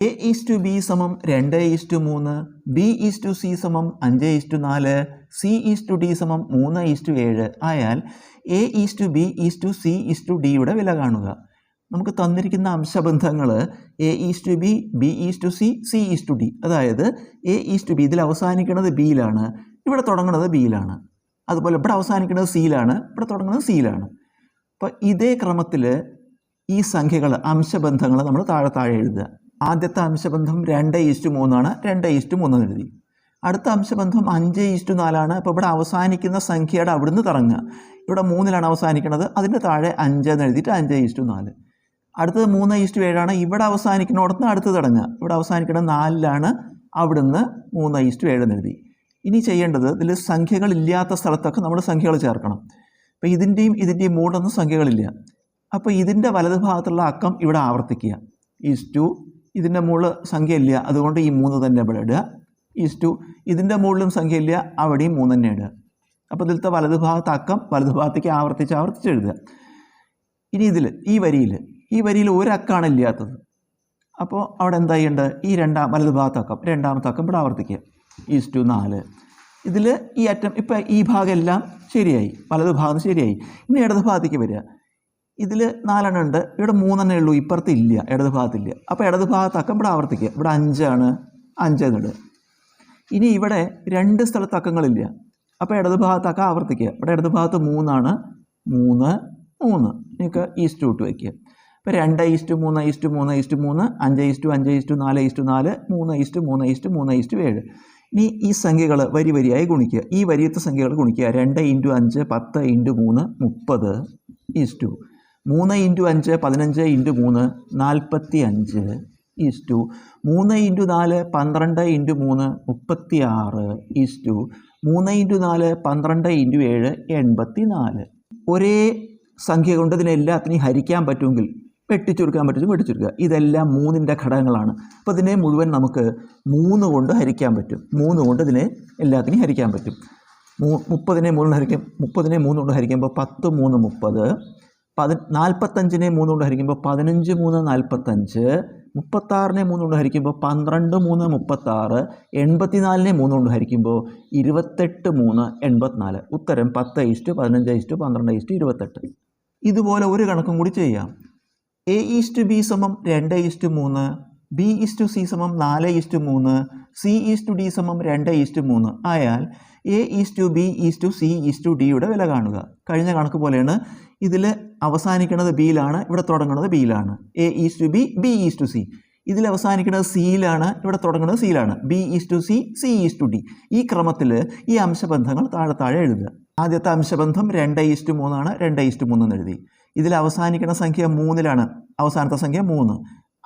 A is to B സമം രണ്ട് is to മൂന്ന് ബി ഈസ് ടു സി സമം അഞ്ച് ഈസ് ടു നാല് സി ഈസ് ടു ഡി സമം മൂന്ന് ഈസ് ടു ഏഴ് ആയാൽ A is to B is to C is to ഡിയുടെ വില കാണുക നമുക്ക് തന്നിരിക്കുന്ന അംശബന്ധങ്ങൾ A is to B B is to C C is to D അതായത് എ ഈസ് ടു ബി ഇതിൽ അവസാനിക്കുന്നത് ബിയിലാണ് ഇവിടെ തുടങ്ങുന്നത് ബിയിലാണ് അതുപോലെ ഇവിടെ അവസാനിക്കുന്നത് സിയിലാണ് ഇവിടെ തുടങ്ങുന്നത് സിയിലാണ് അപ്പോൾ ഇതേ ക്രമത്തിൽ ഈ സംഖ്യകൾ അംശബന്ധങ്ങൾ നമ്മൾ താഴെ താഴെ എഴുതുക ആദ്യത്തെ അംശബന്ധം രണ്ട് ഈസ്റ്റു മൂന്നാണ് രണ്ട് ഈസ്റ്റു മൂന്ന് എഴുതി. അടുത്ത അംശബന്ധം അഞ്ച് ഈസ്റ്റു നാലാണ്. അപ്പോൾ ഇവിടെ അവസാനിക്കുന്ന സംഖ്യയുടെ അവിടുന്ന് തുടങ്ങുക ഇവിടെ മൂന്നിലാണ് അവസാനിക്കുന്നത്. അതിന്റെ താഴെ അഞ്ച് എന്ന് എഴുതിയിട്ട് അഞ്ച് ഈസ്റ്റു നാല്. അടുത്തത് മൂന്ന് ഈസ്റ്റു ഏഴാണ്. ഇവിടെ അവസാനിക്കുന്നിടത്ത് അടുത്ത് തുടങ്ങുക. ഇവിടെ അവസാനിക്കുന്ന നാലിലാണ് അവിടുന്ന് മൂന്ന് ഈസ്റ്റു ഏഴ് എഴുതി. ഇനി ചെയ്യേണ്ടത് ഇതിൽ സംഖ്യകളില്ലാത്ത സ്ഥലത്തൊക്കെ നമ്മൾ സംഖ്യകൾ ചേർക്കണം. അപ്പോൾ ഇതിന്റെയും ഇതിന്റെയും മൂടൊന്നും സംഖ്യകളില്ല. അപ്പോൾ ഇതിന്റെ വലതുഭാഗത്തുള്ള അക്കം ഇവിടെ ആവർത്തിക്കുക. ഈസ് ടു ഇതിന്റെ മുകളിൽ സംഖ്യ ഇല്ല അതുകൊണ്ട് ഈ മൂന്ന് തന്നെ ഇവിടെ ഇടുക. ഈസ് ടു ഇതിന്റെ മുകളിലും സംഖ്യ ഇല്ല അവിടെയും മൂന്ന് തന്നെ ഇടുക. അപ്പോൾ ഇതിലത്തെ വലത് ഭാഗത്ത് അക്കം വലത് ഭാഗത്തേക്ക് ആവർത്തിച്ച് ആവർത്തിച്ച് എഴുതുക. ഇനി ഇതിൽ ഈ വരിയിൽ ഈ വരിയിൽ ഒരക്കാണ് ഇല്ലാത്തത്. അപ്പോൾ അവിടെ എന്താ ചെയ്യേണ്ടത് ഈ രണ്ടാം വലതുഭാഗത്ത് അക്കം രണ്ടാമത്തെ അക്കം ഇവിടെ ആവർത്തിക്കുക. ഈസ് ടു നാല്. ഇതിൽ ഈ അറ്റം ഇപ്പം ഈ ഭാഗം എല്ലാം ശരിയായി. വലത് ഭാഗം ശരിയായി. ഇനി ഇടത് ഭാഗത്തേക്ക് വരിക. ഇതിൽ നാലെണ്ണം ഉണ്ട്. ഇവിടെ മൂന്നെണ്ണേ ഉള്ളൂ. ഇപ്പുറത്ത് ഇല്ല. ഇടത് ഭാഗത്തില്ല. അപ്പോൾ ഇടത് ഭാഗത്തക്കം ഇവിടെ ആവർത്തിക്കുക. ഇവിടെ അഞ്ചാണ്. അഞ്ച് എന്നിടുക ഇനി ഇവിടെ രണ്ട് സ്ഥലത്ത് അക്കങ്ങളില്ല അപ്പോൾ ഇടത് ഭാഗത്തക്കം ആവർത്തിക്കുക. ഇവിടെ ഇടത് ഭാഗത്ത് മൂന്നാണ്. മൂന്ന് മൂന്ന്. നിങ്ങൾക്ക് ഈസ്റ്റ് ഇട്ട് വയ്ക്കുക. ഇപ്പോൾ രണ്ട് ഈസ്റ്റ് മൂന്ന് ഈസ്റ്റ് മൂന്ന് ഈസ്റ്റ് മൂന്ന്. അഞ്ച് ഈസ്റ്റ് അഞ്ച് ഈസ്റ്റ് നാല് ഈസ്റ്റ് നാല്. മൂന്ന് ഈസ്റ്റ് മൂന്ന് ഈസ്റ്റ് മൂന്ന് ഈസ്റ്റ് ഏഴ്. ഇനി ഈ സംഖ്യകൾ വരി വരിയായി ഗുണിക്കുക. ഈ വരിയത്തെ സംഖ്യകൾ ഗുണിക്കുക. രണ്ട് ഇന്റു അഞ്ച് പത്ത് ഇന്റു മൂന്ന് മുപ്പത് ഈസ്റ്റു. മൂന്ന് ഇന്റു അഞ്ച് പതിനഞ്ച് ഇന്റു മൂന്ന് നാൽപ്പത്തി അഞ്ച് ഈസ് ടു മൂന്ന് ഇന്റു നാല് പന്ത്രണ്ട് ഇന്റു മൂന്ന് മുപ്പത്തി ആറ് ഈസ് ടു മൂന്ന് ഇന്റു നാല് പന്ത്രണ്ട് ഇന്റു ഏഴ് എൺപത്തി നാല് ഒരേ സംഖ്യ കൊണ്ട് ഇതിനെല്ലാത്തിനെയും ഹരിക്കാൻ പറ്റുമെങ്കിൽ വെട്ടിച്ചുരുക്കാൻ പറ്റും വെട്ടിച്ചുരുക്കുക ഇതെല്ലാം മൂന്നിന്റെ ഘടകങ്ങളാണ്. അപ്പോൾ ഇതിനെ മുഴുവൻ നമുക്ക് മൂന്ന് കൊണ്ട് ഹരിക്കാൻ പറ്റും. മൂന്ന് കൊണ്ട് ഇതിനെ എല്ലാത്തിനെയും ഹരിക്കാൻ പറ്റും. മൂ മുപ്പതിനെ മൂന്ന് ഹരിക്കും. മുപ്പതിനെ മൂന്ന് കൊണ്ട് ഹരിക്കുമ്പോൾ പത്ത് മൂന്ന് മുപ്പത്. പതി നാൽപ്പത്തഞ്ചിനെ മൂന്ന് കൊണ്ട് ഹരിക്കുമ്പോൾ പതിനഞ്ച് മൂന്ന് നാൽപ്പത്തഞ്ച് മുപ്പത്താറിനെ മൂന്ന് കൊണ്ട് ഹരിക്കുമ്പോൾ പന്ത്രണ്ട് മൂന്ന് മുപ്പത്താറ് എൺപത്തിനാലിനെ മൂന്ന് കൊണ്ട് ഹരിക്കുമ്പോൾ ഇരുപത്തെട്ട് മൂന്ന് എൺപത്തിനാല്. ഉത്തരം പത്ത് ഈസ്റ്റ് പതിനഞ്ച് ഈസ്റ്റ് പന്ത്രണ്ട് ഈസ്റ്റ് ഇരുപത്തെട്ട്. ഇതുപോലെ ഒരു കണക്കും കൂടി ചെയ്യാം. എ ഈസ്റ്റ് ബി സമം രണ്ട് ഈസ്റ്റ് മൂന്ന് ബി ഈസ്റ്റു സി സമം നാല് ഈസ്റ്റു മൂന്ന് സി ഈസ്റ്റു ഡി സമം രണ്ട് ഈസ്റ്റു മൂന്ന്. ആയാൽ A is to B is to C is to ഡിയുടെ വില കാണുക. കഴിഞ്ഞ കണക്ക് പോലെയാണ് ഇതിൽ അവസാനിക്കുന്നത് ബിയിലാണ് ഇവിടെ തുടങ്ങുന്നത് ബിയിലാണ്. A is to B B is to C ഇതിൽ അവസാനിക്കുന്നത് സിയിലാണ് ഇവിടെ തുടങ്ങുന്നത് സിയിലാണ് B is to C C is to D ഈ ക്രമത്തിൽ ഈ അംശബന്ധങ്ങൾ താഴെ താഴെ എഴുതുക. ആദ്യത്തെ അംശബന്ധം രണ്ട് ഈസ്റ്റു മൂന്നാണ് രണ്ട് ഈസ്റ്റു മൂന്ന് എന്ന് എഴുതി. ഇതിൽ അവസാനിക്കുന്ന സംഖ്യ മൂന്നിലാണ്. അവസാനത്തെ സംഖ്യ മൂന്ന്.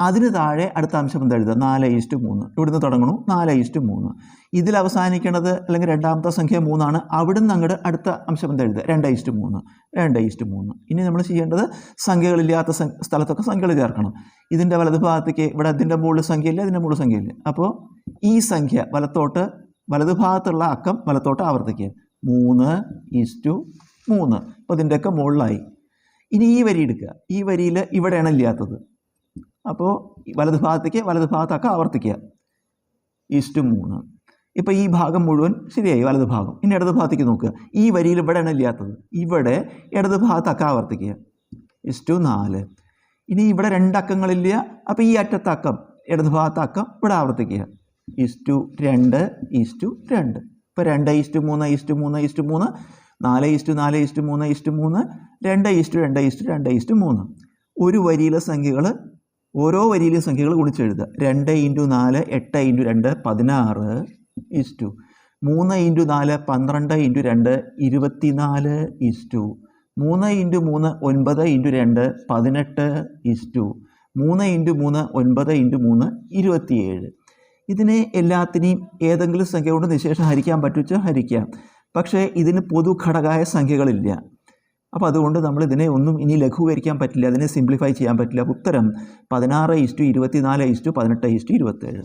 അതിന് താഴെ അടുത്ത അംശബന്ധം എഴുതുക? നാല് ഈസ്റ്റ് മൂന്ന്. ഇവിടുന്ന് തുടങ്ങണു. നാല് ഈസ്റ്റ് മൂന്ന്. ഇതിൽ അവസാനിക്കുന്നത് അല്ലെങ്കിൽ രണ്ടാമത്തെ സംഖ്യ മൂന്നാണ്. അവിടുന്ന് അങ്ങോട്ട് അടുത്ത അംശബന്ധം എഴുതുക? രണ്ട് ഈസ്റ്റ് മൂന്ന്. രണ്ട് ഈസ്റ്റ് മൂന്ന്. ഇനി നമ്മൾ ചെയ്യേണ്ടത് സംഖ്യകളില്ലാത്ത സ്ഥലത്തൊക്കെ സംഖ്യകൾ ചേർക്കണം. ഇതിന്റെ വലത് ഭാഗത്തേക്ക് ഇവിടെ അതിന്റെ മുകളിൽ സംഖ്യയില്ല ഇതിന്റെ മുകളിൽ സംഖ്യയില്ല. അപ്പോൾ ഈ സംഖ്യ വലത്തോട്ട് വലത് ഭാഗത്തുള്ള അക്കം വലത്തോട്ട് ആവർത്തിക്കുക. മൂന്ന് ഈസ്റ്റു മൂന്ന്. അപ്പോൾ ഇതിന്റെയൊക്കെ മുകളിലായി. ഇനി ഈ വരി എടുക്കുക. ഈ വരിയിൽ ഇവിടെയാണ് ഇല്ലാത്തത്. അപ്പോൾ വലത് ഭാഗത്തേക്ക് വലത് ഭാഗത്തൊക്കെ ആവർത്തിക്കുക. ഈസ്റ്റ് മൂന്ന്. ഇപ്പോൾ ഈ ഭാഗം മുഴുവൻ ശരിയായി വലത് ഭാഗം. ഇനി ഇടത് ഭാഗത്തേക്ക് നോക്കുക. ഈ വരിയിൽ ഇവിടെയാണ് ഇല്ലാത്തത്. ഇവിടെ ഇടത് ഭാഗത്തൊക്കെ ആവർത്തിക്കുക. ഈസ്റ്റു നാല്. ഇനി ഇവിടെ രണ്ടക്കങ്ങളില്ല. അപ്പോൾ ഈ അറ്റത്തക്കം ഇടത് ഭാഗത്തക്കം ഇവിടെ ആവർത്തിക്കുക. ഈസ്റ്റു രണ്ട് ഈസ്റ്റു രണ്ട്. ഇപ്പോൾ രണ്ട് ഈസ്റ്റു മൂന്ന് ഈസ്റ്റു മൂന്ന് ഈസ്റ്റു മൂന്ന്. നാല് ഈസ്റ്റു നാല് ഈസ്റ്റു മൂന്ന് ഈസ്റ്റു മൂന്ന്. രണ്ട് ഈസ്റ്റു രണ്ട് ഈസ്റ്റു രണ്ട് ഈസ്റ്റു മൂന്ന്. ഒരു വരിയിലെ സംഖ്യകൾ ഓരോ വരിയിലെയും സംഖ്യകൾ ഗുണിച്ചെഴുതുക. രണ്ട് ഇന്റു നാല് എട്ട് ഇന്റു രണ്ട് പതിനാറ് ഈസ്റ്റു മൂന്ന് ഇന്റു നാല് പന്ത്രണ്ട് ഇന്റു രണ്ട് ഇരുപത്തിനാല് ടു മൂന്ന് ഇന്റു മൂന്ന് ഒൻപത് ഇന്റു രണ്ട് പതിനെട്ട് ഈസ്റ്റു മൂന്ന് ഇന്റു മൂന്ന് ഒൻപത് ഇന്റു മൂന്ന് ഇരുപത്തിയേഴ്. ഇതിനെ എല്ലാത്തിനെയും ഏതെങ്കിലും സംഖ്യ കൊണ്ട് നിശേഷം ഹരിക്കാൻ പറ്റുവെച്ചാൽ ഹരിക്കാം. പക്ഷേ ഇതിന് പൊതു ഘടകമായ സംഖ്യകളില്ല. അപ്പോൾ അതുകൊണ്ട് നമ്മൾ ഇതിനെ ഒന്നും ഇനി ലഘൂകരിക്കാൻ പറ്റില്ല അതിനെ സിംപ്ലിഫൈ ചെയ്യാൻ പറ്റില്ല. ഉത്തരം പതിനാറ് ഇസ്റ്റു ഇരുപത്തിനാല് ഇസ്റ്റു പതിനെട്ട് ഇസ്റ്റു ഇരുപത്തേഴ്.